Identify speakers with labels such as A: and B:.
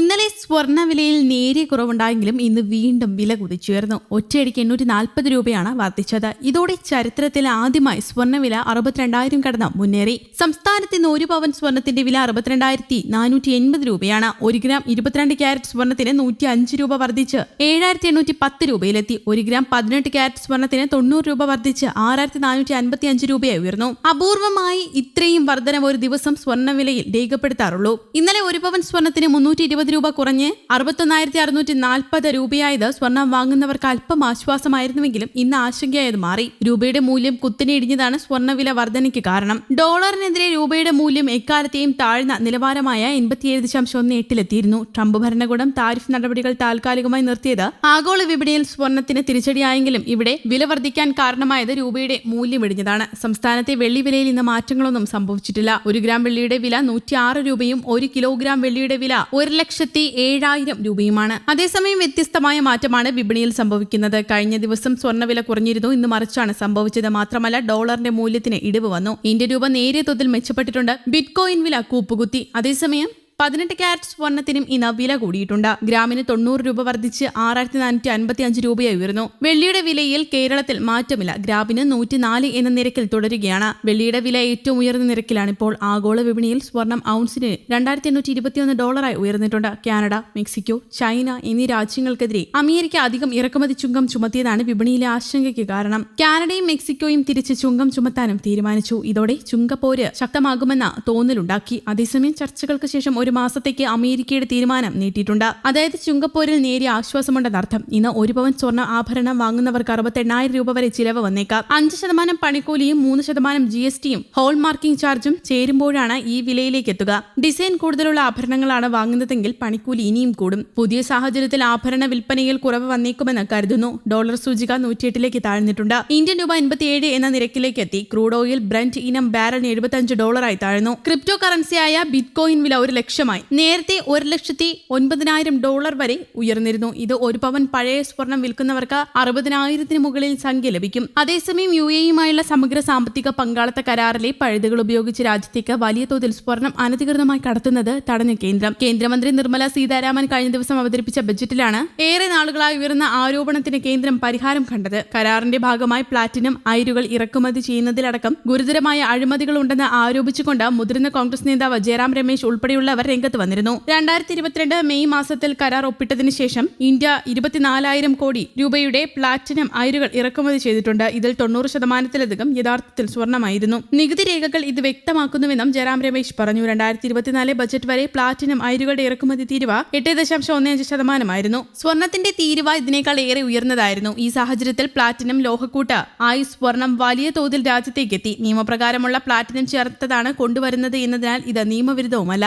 A: ഇന്നലെ സ്വർണവിലയിൽ നേരിയ കുറവുണ്ടായെങ്കിലും ഇന്ന് വീണ്ടും വില കുതിച്ചുയർന്നു. ഒറ്റയടിക്ക് എണ്ണൂറ്റി നാൽപ്പത് രൂപയാണ് വർദ്ധിച്ചത്. ഇതോടെ ചരിത്രത്തിൽ ആദ്യമായി സ്വർണവില അറുപത്തിരണ്ടായിരം കടന്ന് മുന്നേറി. സംസ്ഥാനത്ത് ഇന്ന് ഒരു പവൻ സ്വർണത്തിന്റെ വില അറുപത്തിരണ്ടായിരത്തി നാനൂറ്റി എൺപത് രൂപയാണ്. ഒരു ഗ്രാം ഇരുപത്തിരണ്ട് ക്യാരറ്റ് സ്വർണത്തിന് നൂറ്റി അഞ്ച് രൂപ വർദ്ധിച്ച് ഏഴായിരത്തി എണ്ണൂറ്റി പത്ത് രൂപയിലെത്തി. ഒരു ഗ്രാം പതിനെട്ട് ക്യാരറ്റ് സ്വർണത്തിന് തൊണ്ണൂറ് രൂപ വർദ്ധിച്ച് ആറായിരത്തി നാനൂറ്റി അൻപത്തി അഞ്ച് രൂപയായി ഉയർന്നു. അപൂർവമായി ഇത്രയും വർധനം ഒരു ദിവസം സ്വർണവിലയിൽ രേഖപ്പെടുത്താറുള്ളൂ. ഇന്നലെ ഒരു പവൻ സ്വർണത്തിന് മുന്നൂറ്റി രൂപ കുറഞ്ഞ് അറുപത്തൊന്നായിരത്തി അറുന്നൂറ്റി നാൽപ്പത് രൂപയായത് സ്വർണം വാങ്ങുന്നവർക്ക് അല്പം ആശ്വാസമായിരുന്നുവെങ്കിലും ഇന്ന് ആശങ്കയായത് മാറി. രൂപയുടെ മൂല്യം കുത്തിനെ ഇടിഞ്ഞതാണ് സ്വർണവില വർധനയ്ക്ക് കാരണം. ഡോളറിനെതിരെ രൂപയുടെ മൂല്യം എക്കാലത്തെയും താഴ്ന്ന നിലവാരമായ എൺപത്തിയേഴ് ദശാംശം ഒന്ന് എട്ടിലെത്തിയിരുന്നു. ട്രംപ് ഭരണകൂടം താരിഫ് നടപടികൾ താൽക്കാലികമായി നിർത്തിയത് ആഗോള വിപണിയിൽ സ്വർണത്തിന് തിരിച്ചടിയായെങ്കിലും ഇവിടെ വില വർദ്ധിക്കാൻ കാരണമായത് രൂപയുടെ മൂല്യം ഇടിഞ്ഞതാണ്. സംസ്ഥാനത്തെ വെള്ളി വിലയിൽ ഇന്ന് മാറ്റങ്ങളൊന്നും സംഭവിച്ചിട്ടില്ല. ഒരു ഗ്രാം വെള്ളിയുടെ വില നൂറ്റി ആറ് രൂപയും ഒരു കിലോഗ്രാം വെള്ളിയുടെ വില ഒരു ലക്ഷത്തി ഏഴായിരം രൂപയുമാണ്. അതേസമയം വ്യത്യസ്തമായ മാറ്റമാണ് വിപണിയിൽ സംഭവിക്കുന്നത്. കഴിഞ്ഞ ദിവസം സ്വർണവില കുറഞ്ഞിരുന്നു. ഇന്ന് മറിച്ചാണ് സംഭവിച്ചത്. മാത്രമല്ല ഡോളറിന്റെ മൂല്യത്തിന് ഇടിവ് വന്നു. ഇന്ത്യ രൂപ നേരിയ തോതിൽ മെച്ചപ്പെട്ടിട്ടുണ്ട്. ബിറ്റ്കോയിൻ വില കൂപ്പുകുത്തി. അതേസമയം പതിനെട്ട് ക്യാരറ്റ് സ്വർണത്തിനും ഇന്ന് വില കൂടിയിട്ടുണ്ട്. ഗ്രാമിന് തൊണ്ണൂറ് രൂപ വർദ്ധിച്ച് ആറായിരത്തി നാനൂറ്റി അൻപത്തി അഞ്ച് രൂപയായി ഉയർന്നു. വെള്ളിയുടെ വിലയിൽ കേരളത്തിൽ മാറ്റമില്ല. ഗ്രാമിന് നൂറ്റിനാല് എന്ന നിരക്കിൽ തുടരുകയാണ്. വെള്ളിയുടെ വില ഏറ്റവും ഉയർന്ന നിരക്കിലാണ് ഇപ്പോൾ ആഗോള വിപണിയിൽ സ്വർണം ഔൺസിന് രണ്ടായിരത്തി എണ്ണൂറ്റി ഇരുപത്തിയൊന്ന് ഡോളറായി ഉയർന്നിട്ടുണ്ട്. കാനഡ മെക്സിക്കോ ചൈന എന്നീ രാജ്യങ്ങൾക്കെതിരെ അമേരിക്ക അധികം ഇറക്കുമതി ചുങ്കം ചുമത്തിയതാണ് വിപണിയിലെ ആശങ്കയ്ക്ക് കാരണം. കാനഡയും മെക്സിക്കോയും തിരിച്ച് ചുങ്കം ചുമത്താനും തീരുമാനിച്ചു. ഇതോടെ ചുങ്കപ്പോര് ശക്തമാകുമെന്ന തോന്നലുണ്ടാക്കി. അതേസമയം ചർച്ചകൾക്ക് ശേഷം ഒരു മാസത്തേക്ക് അമേരിക്കയുടെ തീരുമാനം നീട്ടിയിട്ടുണ്ട്. അതായത് ചുങ്കപ്പോരിൽ നേരിയ ആശ്വാസമുണ്ടെന്നർത്ഥം ഇന്ന് ഒരു പവൻ സ്വർണ ആഭരണം വാങ്ങുന്നവർക്ക് അറുപത്തെണ്ണായിരം രൂപ വരെ ചിലവ് വന്നേക്കാം. അഞ്ച് ശതമാനം പണിക്കൂലിയും മൂന്ന് ശതമാനം ജി എസ് ടിയും ഹോൾ മാർക്കിംഗ് ചാർജും ചേരുമ്പോഴാണ് ഈ വിലയിലേക്ക് എത്തുക. ഡിസൈൻ കൂടുതലുള്ള ആഭരണങ്ങളാണ് വാങ്ങുന്നതെങ്കിൽ പണിക്കൂലി ഇനിയും കൂടും. പുതിയ സാഹചര്യത്തിൽ ആഭരണ വിൽപ്പനയിൽ കുറവ് വന്നേക്കുമെന്ന് കരുതുന്നു. ഡോളർ സൂചിക നൂറ്റിയെട്ടിലേക്ക് താഴ്ന്നിട്ടുണ്ട്. ഇന്ത്യൻ രൂപ എൺപത്തിയേഴ് എന്ന നിരക്കിലേക്ക് എത്തി. ക്രൂഡ് ഓയിൽ ബ്രന്റ് ഇനം ബാരലിന് എഴുപത്തഞ്ച് ഡോളറായി താഴ്ന്നു. ക്രിപ്റ്റോ കറൻസിയായ ബിറ്റ്കോയിൻ വില ഒരു ലക്ഷമായി. നേരത്തെ ഒരു ലക്ഷത്തി ഒൻപതിനായിരം ഡോളർ വരെ ഉയർന്നിരുന്നു. ഇത് ഒരു പവൻ പഴയ സ്വർണം വിൽക്കുന്നവർക്ക് അറുപതിനായിരത്തിന് മുകളിൽ സംഖ്യ ലഭിക്കും. അതേസമയം യു എയുമായുള്ള സമഗ്ര സാമ്പത്തിക പങ്കാളിത്ത കരാറിലെ പഴുതുകൾ ഉപയോഗിച്ച് രാജ്യത്തേക്ക് വലിയ തോതിൽ സ്വർണം അനധികൃതമായി കടത്തുന്നത് തടഞ്ഞ കേന്ദ്രം. കേന്ദ്രമന്ത്രി നിർമ്മല സീതാരാമൻ കഴിഞ്ഞ ദിവസം അവതരിപ്പിച്ച ബജറ്റിലാണ് ഏറെ നാളുകളായി ഉയർന്ന ആരോപണത്തിന് കേന്ദ്രം പരിഹാരം കണ്ടത്. കരാറിന്റെ ഭാഗമായി പ്ലാറ്റിനം അയിരുകൾ ഇറക്കുമതി ചെയ്യുന്നതിലടക്കം ഗുരുതരമായ അഴിമതികൾ ഉണ്ടെന്ന് ആരോപിച്ചുകൊണ്ട് മുതിർന്ന കോൺഗ്രസ് നേതാവ് ജയറാം രമേശ് ഉൾപ്പെടെയുള്ളവർ രംഗത്ത് വന്നിരുന്നു. രണ്ടായിരത്തി ഇരുപത്തിരണ്ട് മെയ് മാസത്തിൽ കരാർ ഒപ്പിട്ടതിന് ശേഷം ഇന്ത്യ ഇരുപത്തിനാലായിരം കോടി രൂപയുടെ പ്ലാറ്റിനം അയിരുകൾ ഇറക്കുമതി ചെയ്തിട്ടുണ്ട്. ഇതിൽ തൊണ്ണൂറ് ശതമാനത്തിലധികം യഥാർത്ഥത്തിൽ സ്വർണമായിരുന്നു നികുതി രേഖകൾ ഇത് വ്യക്തമാക്കുന്നുവെന്നും ജയറാം രമേശ് പറഞ്ഞു. രണ്ടായിരത്തി ഇരുപത്തിനാല് ബജറ്റ് വരെ പ്ലാറ്റിനം അയിരുകളുടെ ഇറക്കുമതി തീരുവ എട്ട് ദശാംശം ഒന്ന് അഞ്ച് ശതമാനമായിരുന്നു. സ്വർണത്തിന്റെ തീരുവ ഇതിനേക്കാൾ ഏറെ ഉയർന്നതായിരുന്നു. ഈ സാഹചര്യത്തിൽ പ്ലാറ്റിനം ലോഹക്കൂട്ട് ആയി സ്വർണം വലിയ തോതിൽ രാജ്യത്തേക്ക് എത്തി നിയമപ്രകാരമുള്ള പ്ലാറ്റിനം ചേർത്തതാണ് കൊണ്ടുവരുന്നത് എന്നതിനാൽ ഇത് നിയമവിരുദ്ധവുമല്ല.